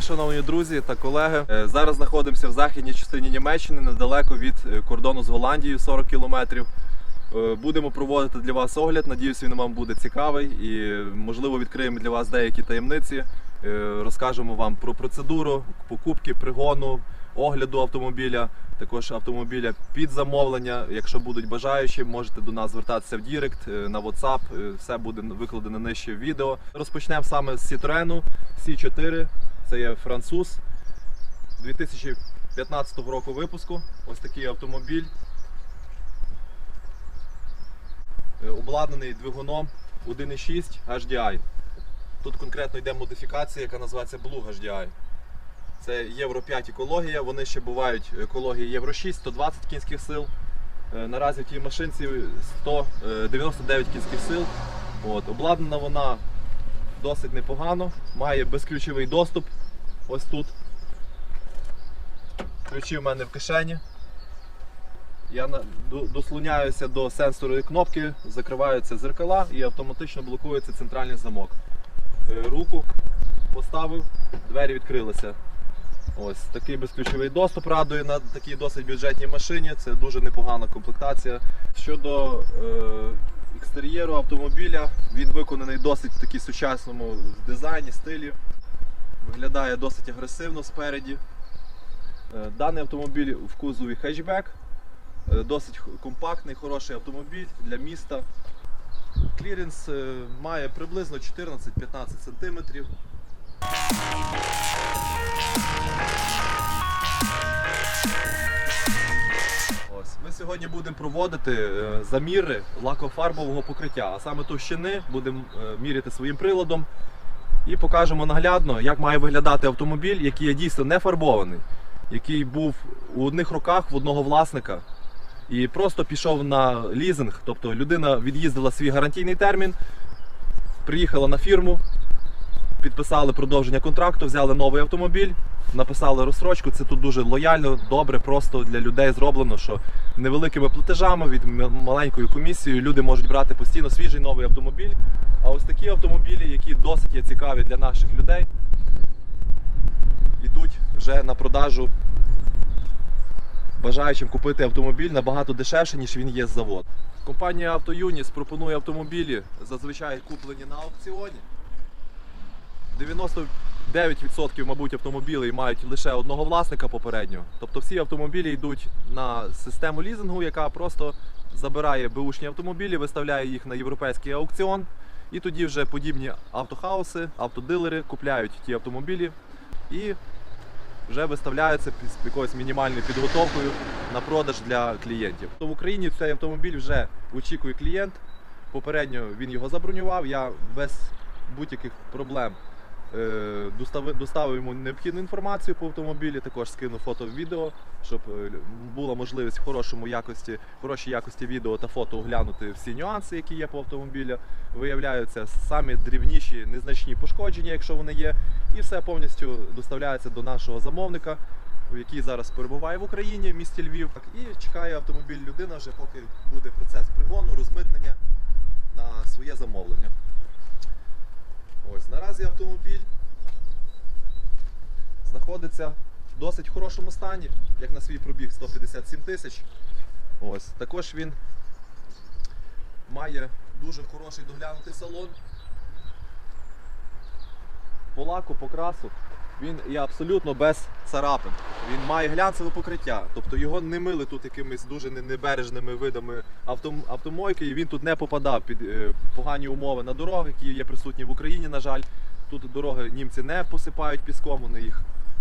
Шановні друзі та колеги. Е, Зараз знаходимося в західній частині Німеччини, недалеко від е, кордону з Голландією 40 кілометрів. Е, Будемо проводити для вас огляд. Надіюсь, він вам буде цікавий і, можливо, відкриємо для вас деякі таємниці. Розкажемо вам про процедуру покупки, пригону, огляду автомобіля, також автомобіля під замовлення. Якщо будуть бажаючі, можете до нас звертатися в Дірект, на WhatsApp. Все буде викладено нижче в відео. Розпочнемо саме з Citroen C4. Це є француз 2015 року випуску. Ось такий автомобіль. Е, Обладнаний двигуном 1.6 HDI. Тут конкретно йде модифікація, яка називається Blue HDI. Це Євро 5 екологія, вони ще бувають екології Євро 6, 120 кінських сил. Е, Наразі в тій машинці 199 кінських сил. От, обладнана вона досить непогано, має безключовий доступ. Ось тут. Ключі в мене в кишені. Я на- до- дослоняюся до сенсорної кнопки, закриваються зеркала і автоматично блокується центральний замок. Е, Руку поставив, двері відкрилися. Ось такий безключовий доступ радує на такій досить бюджетній машині. Це дуже непогана комплектація. Щодо е, екстер'єру автомобіля, він виконаний досить в сучасному дизайні, стилі. Виглядає досить агресивно спереді. Е, Даний автомобіль в кузові хетчбек. Е, Досить компактний, хороший автомобіль для міста. Кліренс е, має приблизно 14-15 см. Сьогодні будемо проводити е, заміри лакофарбового покриття, а саме товщини будемо е, міряти своїм приладом і покажемо наглядно, як має виглядати автомобіль, який є дійсно не фарбований, який був у одних руках в одного власника і просто пішов на лізинг. Тобто людина від'їздила свій гарантійний термін, приїхала на фірму, підписали продовження контракту, взяли новий автомобіль, написали розстрочку. Це тут дуже лояльно, добре, просто для людей зроблено, що невеликими платежами від маленькою комісією люди можуть брати постійно свіжий новий автомобіль. А ось такі автомобілі, які досить є цікаві для наших людей, йдуть вже на продажу бажаючим купити автомобіль набагато дешевше, ніж він є з заводу. Компанія «Автоюніс» пропонує автомобілі, зазвичай куплені на аукціоні. 99% мабуть автомобілей мають лише одного власника попереднього. Тобто всі автомобілі йдуть на систему лізингу, яка просто забирає беушні автомобілі, виставляє їх на європейський аукціон. І тоді вже подібні автохауси, автодилери купляють ті автомобілі і вже виставляються з якоюсь мінімальною підготовкою на продаж для клієнтів. В Україні цей автомобіль вже очікує клієнт. Попередньо він його забронював. Я без будь-яких проблем доставив йому необхідну інформацію по автомобілі. Також скинув фото відео, щоб е, була можливість в хорошому якості, хорошій якості відео та фото оглянути всі нюанси, які є по автомобілю. Виявляються самі дрібніші незначні пошкодження, якщо вони є, і все повністю доставляється до нашого замовника, який зараз перебуває в Україні, в місті Львів. І чекає автомобіль людина вже, поки буде процес пригону, розмитнення на своє замовлення. Ось наразі автомобіль знаходиться в досить хорошому стані, як на свій пробіг 157 тисяч. Ось також він має дуже хороший доглянутий салон. По лаку, по красу він є абсолютно без царапин. Він має глянцеве покриття, тобто його не мили тут якимись дуже небережними видами автом- автомойки, і він тут не попадав під е, погані умови на дорогах, які є присутні в Україні, на жаль. Тут дороги німці не посипають піском, вони їх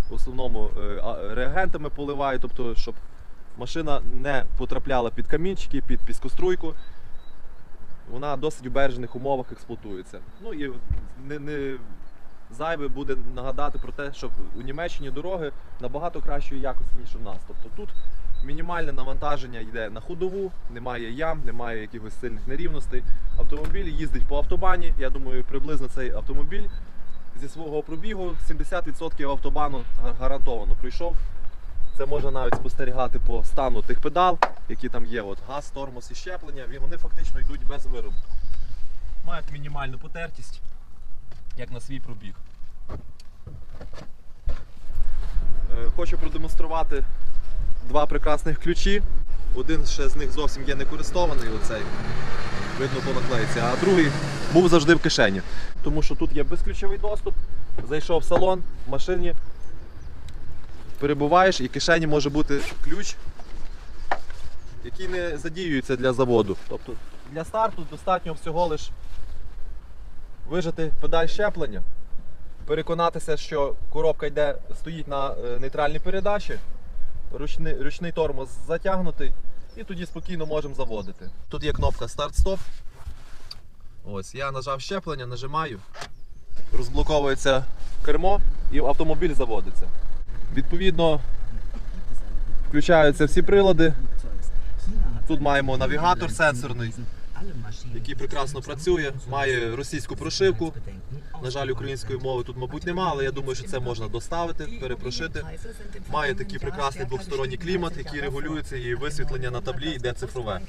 в основному е, реагентами поливають, тобто, щоб машина не потрапляла під камінчики, під піскоструйку. Вона досить в бережних умовах експлуатується. Ну і не, не зайве буде нагадати про те, що у Німеччині дороги набагато кращої якості, ніж у нас. Тобто тут мінімальне навантаження йде на ходову, немає ям, немає якихось сильних нерівностей. Автомобіль їздить по автобані. Я думаю, приблизно цей автомобіль зі свого пробігу 70% автобану гарантовано пройшов. Це можна навіть спостерігати по стану тих педал, які там є. От газ, тормоз і щеплення. Вони фактично йдуть без виробу. Мають мінімальну потертість, як на свій пробіг. Е, Хочу продемонструвати два прекрасних ключі. Один ще з них зовсім є не користований, оцей, видно по наклейці, а другий був завжди в кишені. Тому що тут є безключовий доступ, зайшов в салон, в машині, перебуваєш і в кишені може бути ключ, який не задіюється для заводу. Тобто для старту достатньо всього лиш вижати педаль щеплення, переконатися, що коробка йде, стоїть на е, нейтральній передачі, ручний, ручний тормоз затягнутий, і тоді спокійно можемо заводити. Тут є кнопка старт-стоп. Ось, я нажав щеплення, нажимаю, розблоковується кермо і автомобіль заводиться. Відповідно, включаються всі прилади. Тут маємо навігатор сенсорний, який прекрасно працює, має російську прошивку. На жаль, української мови тут, мабуть, нема, але я думаю, що це можна доставити, перепрошити. Має такий прекрасний двосторонній клімат, який регулюється, і висвітлення на таблі йде цифрове.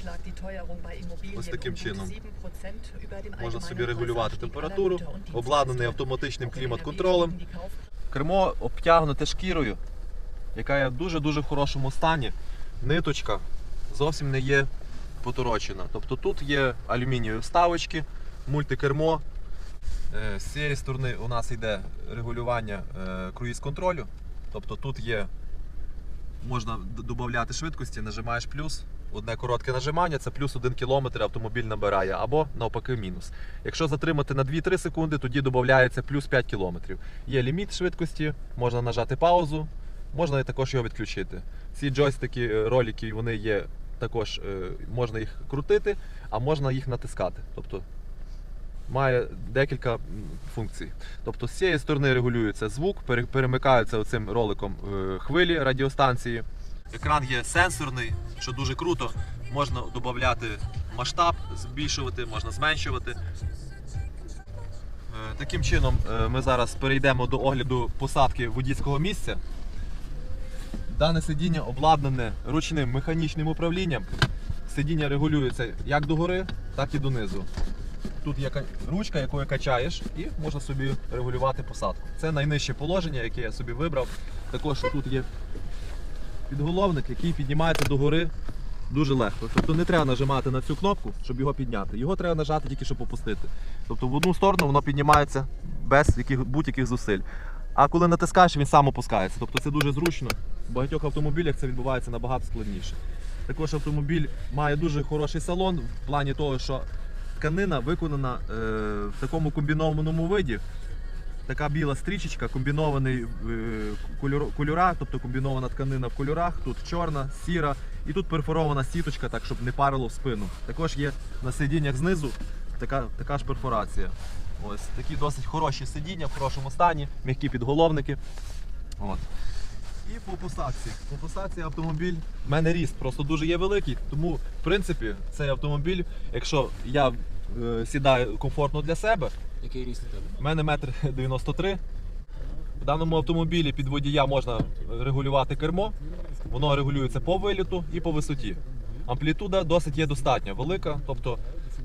Ось таким чином. Можна собі регулювати температуру, обладнаний автоматичним клімат-контролем. Кермо обтягнуте шкірою, яка є в дуже-дуже в хорошому стані. Ниточка зовсім не є поторочена. Тобто тут є алюмінієві вставочки, мультикермо. Е, З цієї сторони у нас йде регулювання е, круїз-контролю. Тобто тут є, можна додати швидкості, нажимаєш плюс. Одне коротке нажимання це плюс 1 км автомобіль набирає, або навпаки мінус. Якщо затримати на 2-3 секунди, тоді додається плюс 5 км. Є ліміт швидкості, можна нажати паузу, можна і також його відключити. Ці джойстики, е, ролики, вони є також, е, можна їх крутити, а можна їх натискати. Тобто має декілька функцій. Тобто з цієї сторони регулюється звук, перемикаються оцим роликом е, хвилі радіостанції. Екран є сенсорний, що дуже круто. Можна додати масштаб, збільшувати, можна зменшувати. Е, Таким чином ми зараз перейдемо до огляду посадки водійського місця. Дане сидіння обладнане ручним механічним управлінням. Сидіння регулюється як догори, так і донизу. Тут є ручка, якою качаєш, і можна собі регулювати посадку. Це найнижче положення, яке я собі вибрав. Також тут є підголовник, який піднімається догори дуже легко. Тобто не треба нажимати на цю кнопку, щоб його підняти. Його треба нажати тільки, щоб опустити. Тобто в одну сторону воно піднімається без будь-яких зусиль. А коли натискаєш, він сам опускається. Тобто це дуже зручно. В багатьох автомобілях це відбувається набагато складніше. Також автомобіль має дуже хороший салон в плані того, що тканина виконана е, в такому комбінованому виді. Така біла стрічечка, комбінований е, кольор, кольора, тобто комбінована тканина в кольорах. Тут чорна, сіра, і тут перфорована сіточка, так щоб не парило в спину. Також є на сидіннях знизу така, така ж перфорація. Ось такі досить хороші сидіння в хорошому стані, м'які підголовники. От. І по посадці. По посадці автомобіль. У мене ріст просто дуже є великий, тому в принципі цей автомобіль, якщо я е, сідаю комфортно для себе, Який ріст у тебе? у мене метр 93. В даному автомобілі під водія можна регулювати кермо. Воно регулюється по виліту і по висоті. Амплітуда досить є достатньо велика, тобто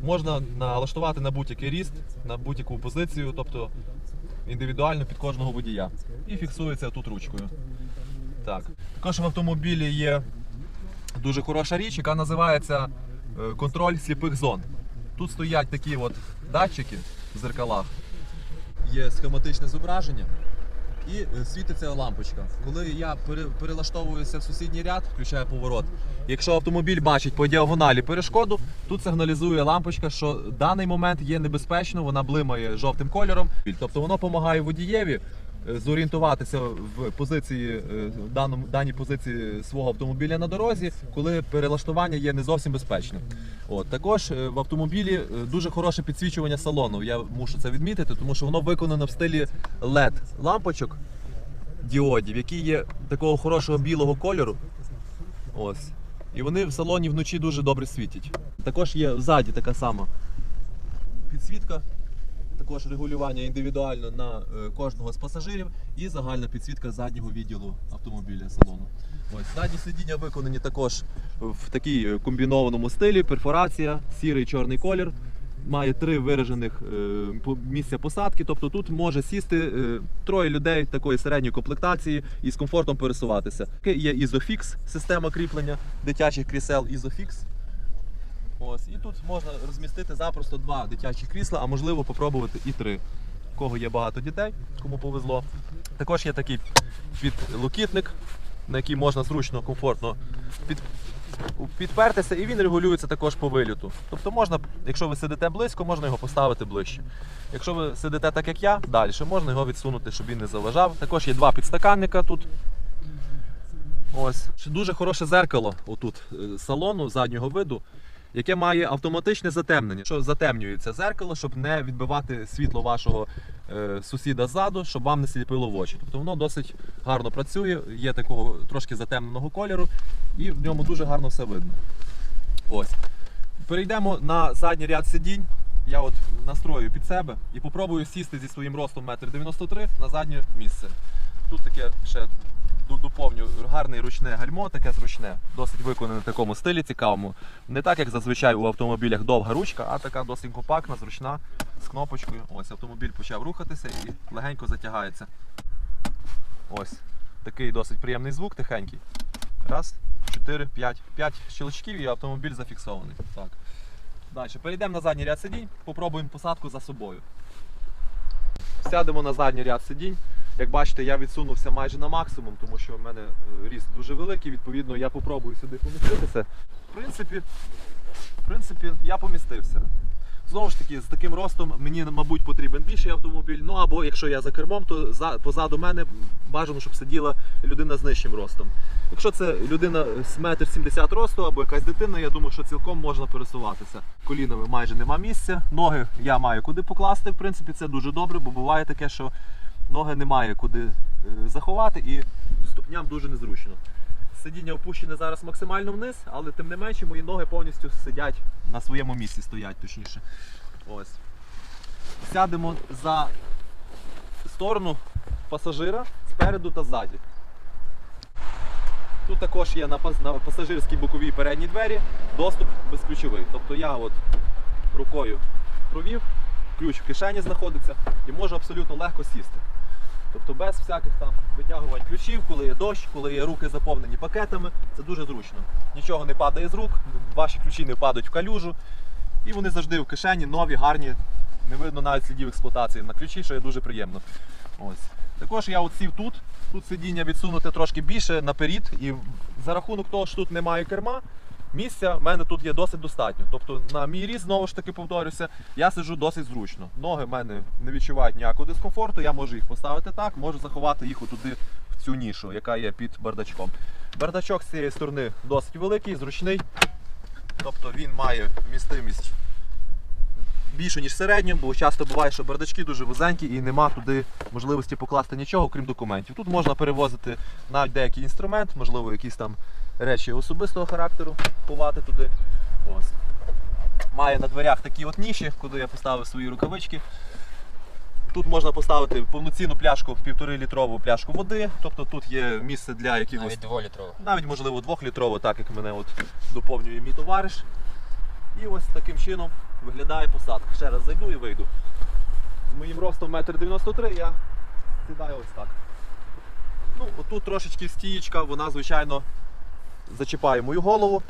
можна налаштувати на будь-який ріст, на будь-яку позицію, тобто індивідуально під кожного водія. І фіксується тут ручкою. Так. Також в автомобілі є дуже хороша річ, яка називається е, контроль сліпих зон. Тут стоять такі от датчики в зеркалах, є схематичне зображення і е, світиться лампочка. Коли я пере- перелаштовуюся в сусідній ряд, включаю поворот. Якщо автомобіль бачить по діагоналі перешкоду, тут сигналізує лампочка, що даний момент є небезпечно, вона блимає жовтим кольором. Тобто воно допомагає водієві зорієнтуватися в позиції е, в даному даній позиції свого автомобіля на дорозі, коли перелаштування є не зовсім безпечним. От також е, в автомобілі е, дуже хороше підсвічування салону. Я мушу це відмітити, тому що воно виконано в стилі LED лампочок діодів, які є такого хорошого білого кольору. Ось. І вони в салоні вночі дуже добре світять. Також є ззаді така сама підсвітка, також регулювання індивідуально на е, кожного з пасажирів і загальна підсвітка заднього відділу автомобіля салону. Ось задні сидіння виконані також в такій е, комбінованому стилі, перфорація, сірий чорний колір. має три виражених е, місця посадки. Тобто тут може сісти троє людей такої середньої комплектації і з комфортом пересуватися. Є Isofix, система кріплення дитячих крісел Isofix. Ось, і тут можна розмістити запросто два дитячі крісла, а можливо попробувати і три. У кого є багато дітей, кому повезло. Також є такий підлокітник, на який можна зручно, комфортно під, підпертися, і він регулюється також по виліту. Тобто можна, якщо ви сидите близько, можна його поставити ближче. Якщо ви сидите так, як я, далі можна його відсунути, щоб він не заважав. Також є два підстаканника тут. Ось. Дуже хороше зеркало отут е, салону заднього виду, яке має автоматичне затемнення. Що затемнюється зеркало, щоб не відбивати світло вашого е, сусіда ззаду, щоб вам не сліпило в очі. Тобто воно досить гарно працює, є такого трошки затемненого кольору, і в ньому дуже гарно все видно. Ось. Перейдемо на задній ряд сидінь. Я от настрою під себе і попробую сісти зі своїм ростом 1,93 м на заднє місце. Тут таке ще доповню гарне ручне гальмо, таке зручне, досить виконане в такому стилі цікавому. Не так, як зазвичай у автомобілях довга ручка, а така досить компактна, зручна, з кнопочкою. Ось автомобіль почав рухатися і легенько затягається. Ось. Такий досить приємний звук, тихенький. Раз, чотири, п'ять. П'ять щелчків і автомобіль зафіксований. Так. Далі. Перейдемо на задній ряд сидінь, попробуємо посадку за собою. Сядемо на задній ряд сидінь. Як бачите, я відсунувся майже на максимум, тому що в мене е, ріст дуже великий, відповідно, я попробую сюди поміститися. В принципі, в принципі, я помістився. Знову ж таки, з таким ростом мені, мабуть, потрібен більший автомобіль. Ну або якщо я за кермом, то за, позаду мене бажано, щоб сиділа людина з нижчим ростом. Якщо це людина з метр 70 росту або якась дитина, я думаю, що цілком можна пересуватися. Колінами майже нема місця. Ноги я маю куди покласти. В принципі, це дуже добре, бо буває таке, що ноги немає куди е, заховати і ступням дуже незручно. Сидіння опущене зараз максимально вниз, але тим не менше мої ноги повністю сидять на своєму місці, стоять точніше. Ось. Сядемо за сторону пасажира спереду та ззаді. Тут також є на, пасажирській боковій передній двері доступ безключовий. Тобто я от рукою провів, ключ в кишені знаходиться і можу абсолютно легко сісти. Тобто без всяких там витягувань ключів, коли є дощ, коли є руки заповнені пакетами, це дуже зручно. Нічого не падає з рук, ваші ключі не падають в калюжу. І вони завжди в кишені, нові, гарні, не видно навіть слідів експлуатації на ключі, що є дуже приємно. Ось. Також я от сів тут, тут сидіння відсунуте трошки більше наперед, і за рахунок того, що тут немає керма, місця в мене тут є досить достатньо. Тобто на мій ріст, знову ж таки повторюся, я сиджу досить зручно. Ноги в мене не відчувають ніякого дискомфорту, я можу їх поставити так, можу заховати їх отуди в цю нішу, яка є під бардачком. Бардачок з цієї сторони досить великий, зручний. Тобто він має вмістимість більше, ніж середню, бо часто буває, що бардачки дуже вузенькі і нема туди можливості покласти нічого, крім документів. Тут можна перевозити навіть деякий інструмент, можливо, якісь там речі особистого характеру ховати туди. Ось. Має на дверях такі от ніші, куди я поставив свої рукавички. Тут можна поставити повноцінну пляшку, півтори літрову пляшку води. Тобто тут є місце для якихось Навіть дволітрово. навіть можливо двохлітрово, так як мене от доповнює мій товариш. І ось таким чином виглядає посадка. Ще раз зайду і вийду. З моїм ростом 1,93 м я сідаю ось так. Ну, отут трошечки стієчка, вона, звичайно, зачіпає мою голову.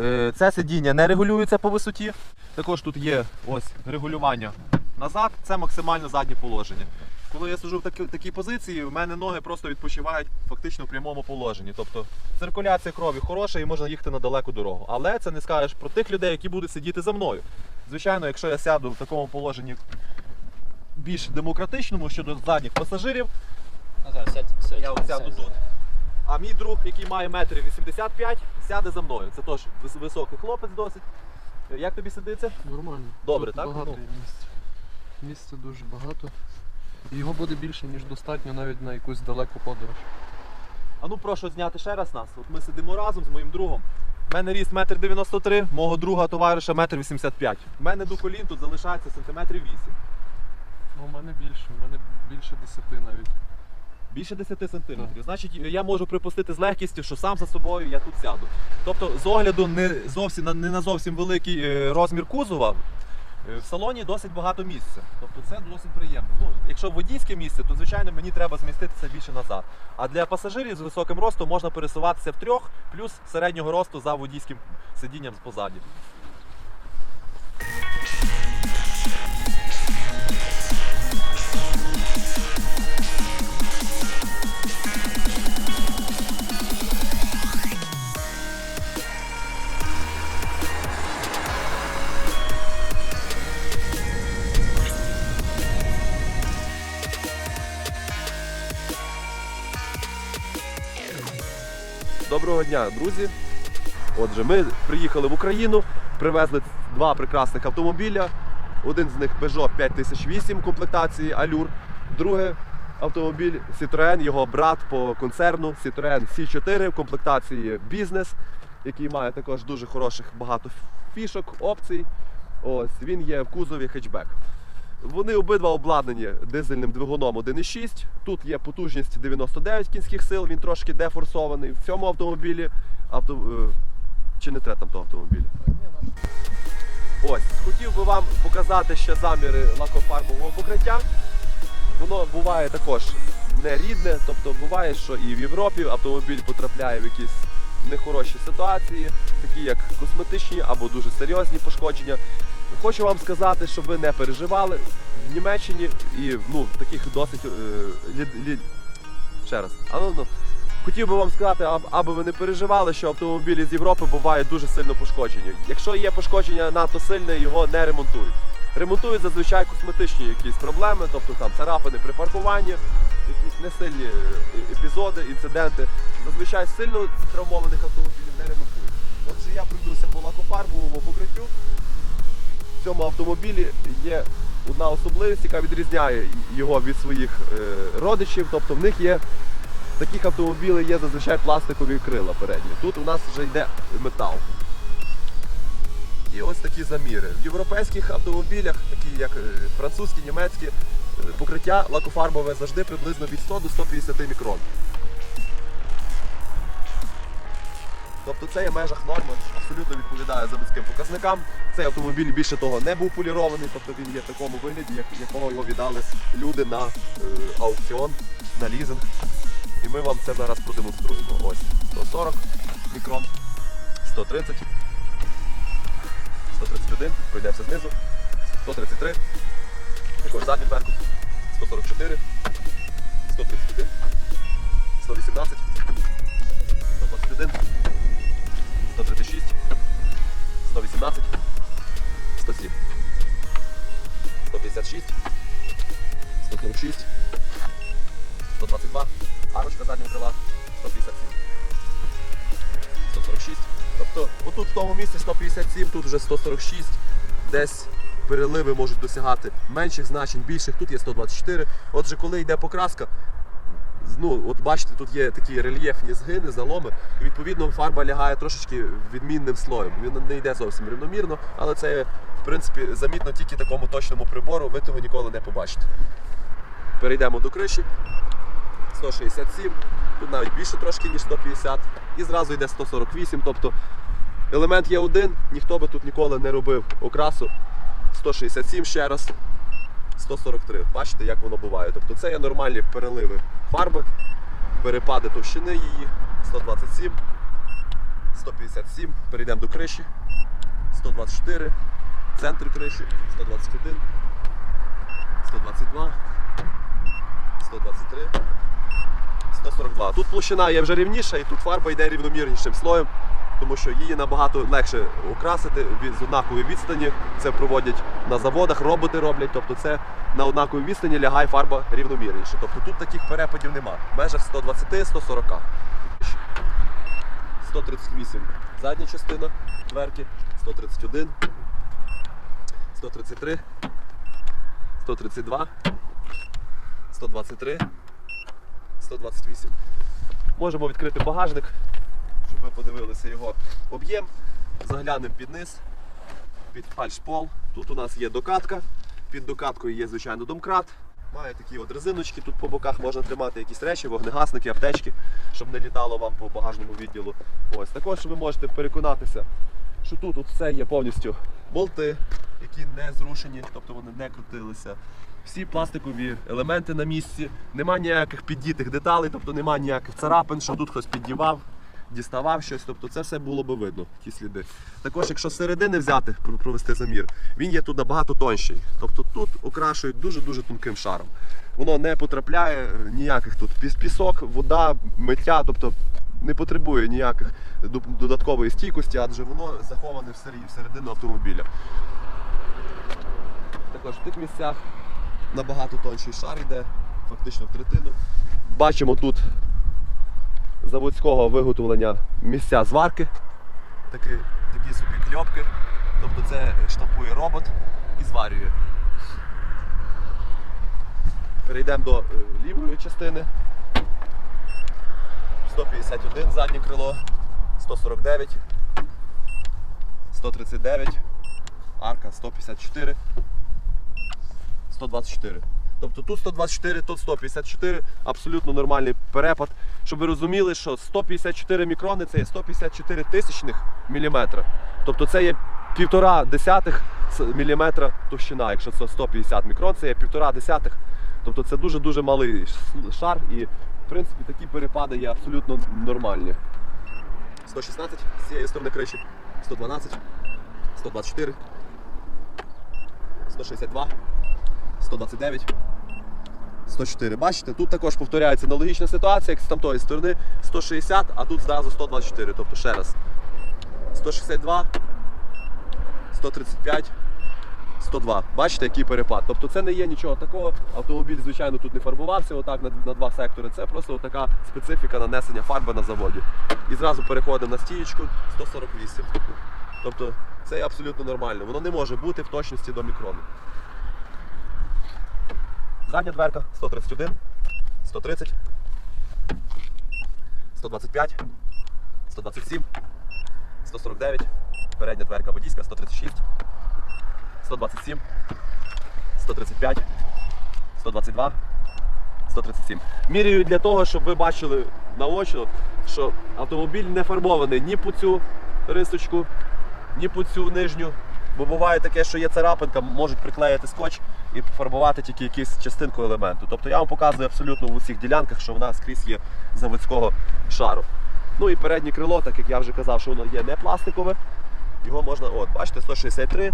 Е, Це сидіння не регулюється по висоті. Також тут є ось регулювання назад, це максимально заднє положення. Коли я сиджу в такій, такій позиції, в мене ноги просто відпочивають фактично в прямому положенні. Тобто циркуляція крові хороша і можна їхати на далеку дорогу. Але це не скажеш про тих людей, які будуть сидіти за мною. Звичайно, якщо я сяду в такому положенні більш демократичному щодо задніх пасажирів, я сяду тут. А мій друг, який має метр 85, сяде за мною. Це теж високий хлопець досить. Е, Як тобі сидиться? Нормально. Добре, Тут так? Багато Ну. місця. Місця дуже багато. Його буде більше, ніж достатньо навіть на якусь далеку подорож. А ну прошу зняти ще раз нас. От ми сидимо разом з моїм другом. У мене ріст 1,93 м, мого друга товариша 1,85 м. У мене до колін тут залишається сантиметрів 8. Ну, у мене більше, у мене більше 10 навіть. Більше 10 сантиметрів. Значить, я можу припустити з легкістю, що сам за собою я тут сяду. Тобто, з огляду не зовсім на не на зовсім великий е, розмір кузова, Е, В салоні досить багато місця, тобто це досить приємно. Ну, якщо водійське місце, то звичайно мені треба зміститися більше назад. А для пасажирів з високим ростом можна пересуватися в трьох, плюс середнього росту за водійським сидінням позаді. Дня, друзі. Отже, ми приїхали в Україну, привезли два прекрасних автомобіля. Один з них Peugeot 5008 комплектації Allure, другий автомобіль Citroën, його брат по концерну Citroën C4 в комплектації бізнес, який має також дуже хороших багато фішок, опцій. Ось він є в кузові хетчбек. Вони обидва обладнані дизельним двигуном 1.6. Тут є потужність 99 кінських сил, він трошки дефорсований. В цьому автомобілі авто... е, чи не треба там того автомобіля? Ось, хотів би вам показати ще заміри лакофарбового покриття. Воно буває також нерідне, тобто буває, що і в Європі автомобіль потрапляє в якісь нехороші ситуації, такі як косметичні або дуже серйозні пошкодження. Хочу вам сказати, щоб ви не переживали. В Німеччині і ну, таких досить. Е, лі, лі... Ще раз. А ну. Хотів би вам сказати, аб- аби ви не переживали, що автомобілі з Європи бувають дуже сильно пошкоджені. Якщо є пошкодження надто сильне, його не ремонтують. Ремонтують зазвичай косметичні якісь проблеми, тобто там царапини при паркуванні, якісь несильні е, епізоди, інциденти. Зазвичай сильно травмованих автомобілів не ремонтують. Отже, я пройдуся по лакофарбовому покриттю. В цьому автомобілі є одна особливість, яка відрізняє його від своїх е, родичів. Тобто в них є таких автомобілів є зазвичай пластикові крила передні. Тут у нас вже йде метал. І ось такі заміри. В європейських автомобілях, такі як е, французькі, німецькі, е, покриття лакофарбове завжди приблизно від 100 до 150 мікрон. Тобто це є в межах норми, абсолютно відповідає заводським показникам. Цей автомобіль більше того не був полірований, тобто він є в такому вигляді, як, якого його віддали люди на е, аукціон, на лізинг. І ми вам це зараз продемонструємо. Ось 140 мікрон, 130, 131, пройдемося знизу, 133, також задню дверку, 144, 131, 118, 121, 136, 118, 107, 156, 146, 122, арочка заднього крила, 157, 146. Тобто отут в тому місці 157, тут вже 146, десь переливи можуть досягати менших значень, більших, тут є 124. Отже, коли йде покраска, ну, от бачите, тут є такі рельєфні згини, заломи, і відповідно фарба лягає трошечки відмінним слоєм. Він не йде зовсім рівномірно, але це в принципі замітно тільки такому точному прибору, ви того ніколи не побачите. Перейдемо до криші. 167, тут навіть більше трошки, ніж 150, і зразу йде 148. Тобто елемент є один, ніхто би тут ніколи не робив окрасу. 167 ще раз. 143. Бачите, як воно буває. Тобто це є нормальні переливи фарби, перепади товщини її. 127, 157, перейдемо до криші. 124, центр криші, 121, 122, 123, 142. Тут площина є вже рівніша і тут фарба йде рівномірнішим слоєм, тому що її набагато легше окрасити з однакової відстані. Це проводять на заводах, роботи роблять. Тобто це на однаковій відстані лягає фарба рівномірніше. Тобто тут таких перепадів нема. В межах 120-140. 138 задня частина дверки, 131, 133, 132, 123, 128. Можемо відкрити багажник, ви подивилися його об'єм. Заглянемо під низ, під фальшпол. Тут у нас є докатка. Під докаткою є, звичайно, домкрат. Має такі от резиночки, тут по боках можна тримати якісь речі, вогнегасники, аптечки, щоб не літало вам по багажному відділу. Ось також ви можете переконатися, що тут от все є повністю болти, які не зрушені, тобто вони не крутилися. Всі пластикові елементи на місці, нема ніяких піддітих деталей, тобто нема ніяких царапин, що тут хтось піддівав, діставав щось, тобто це все було би видно, ті сліди. Також, якщо з середини взяти, провести замір, він є тут набагато тонший. Тобто тут окрашують дуже-дуже тонким шаром. Воно не потрапляє е, ніяких тут пісок, вода, миття, тобто не потребує ніяких додаткової стійкості, адже воно заховане всередину автомобіля. Також в тих місцях набагато тонший шар йде, фактично в третину. Бачимо тут заводського виготовлення місця зварки, такі, такі собі кльопки. Тобто це штампує робот і зварює. Перейдемо до е, лівої частини. 151 заднє крило, 149, 139, арка 154, 124. Тобто тут 124, тут 154, абсолютно нормальний перепад. Щоб ви розуміли, що 154 мікрони це є 154 тисячних міліметра. Тобто це є півтора десятих міліметра товщина. Якщо це 150 мікрон, це є півтора десятих. Тобто це дуже-дуже малий шар і в принципі такі перепади є абсолютно нормальні. 116 з цієї сторони криші, 112, 124, 162, 129, 104. Бачите, тут також повторяється аналогічна ситуація, як з тамтої сторони 160, а тут зразу 124. Тобто ще раз. 162, 135, 102. Бачите, який перепад. Тобто це не є нічого такого. Автомобіль, звичайно, тут не фарбувався отак на, на два сектори. Це просто така специфіка нанесення фарби на заводі. І зразу переходимо на стієчку 148. Тобто це абсолютно нормально. Воно не може бути в точності до мікрону. Задня дверка 131, 130, 125, 127, 149, передня дверка водійська 136, 127, 135, 122, 137. Міряю для того, щоб ви бачили наочно, що автомобіль не фарбований ні по цю рисочку, ні по цю нижню. Бо буває таке, що є царапинка, можуть приклеїти скотч і пофарбувати тільки якусь частинку елементу. Тобто я вам показую абсолютно в усіх ділянках, що вона скрізь є заводського шару. Ну і переднє крило, так як я вже казав, що воно є не пластикове. Його можна, от, бачите, 163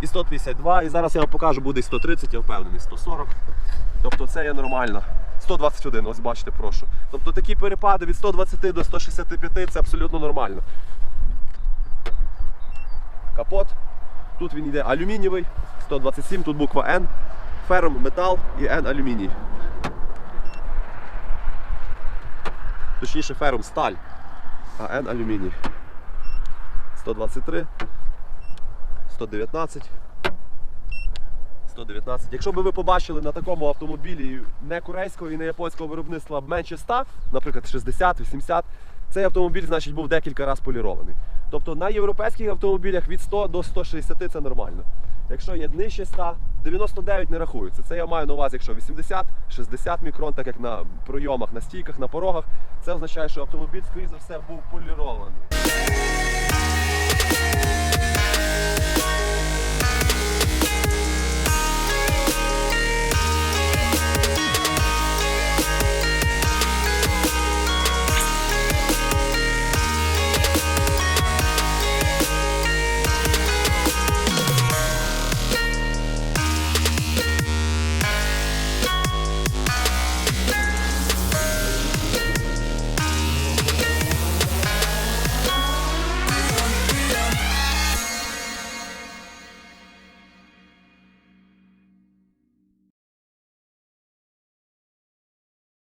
і 152. І зараз я вам покажу, буде і 130, я впевнений, 140. Тобто це є нормально. 121, ось бачите, прошу. Тобто такі перепади від 120 до 165 це абсолютно нормально. Капот. Тут він йде алюмінієвий, 127, тут буква N, фером метал і N алюміній. Точніше фером сталь, а N алюміній. 123, 119. 119. Якщо би ви побачили на такому автомобілі не корейського і не японського виробництва менше 100, наприклад 60, 80, цей автомобіль значить був декілька разів полірований. Тобто на європейських автомобілях від 100 до 160 це нормально. Якщо є нижче 100, 99 не рахується. Це я маю на увазі, якщо 80, 60 мікрон, так як на пройомах, на стійках, на порогах, це означає, що автомобіль, скоріше за все, був полірований.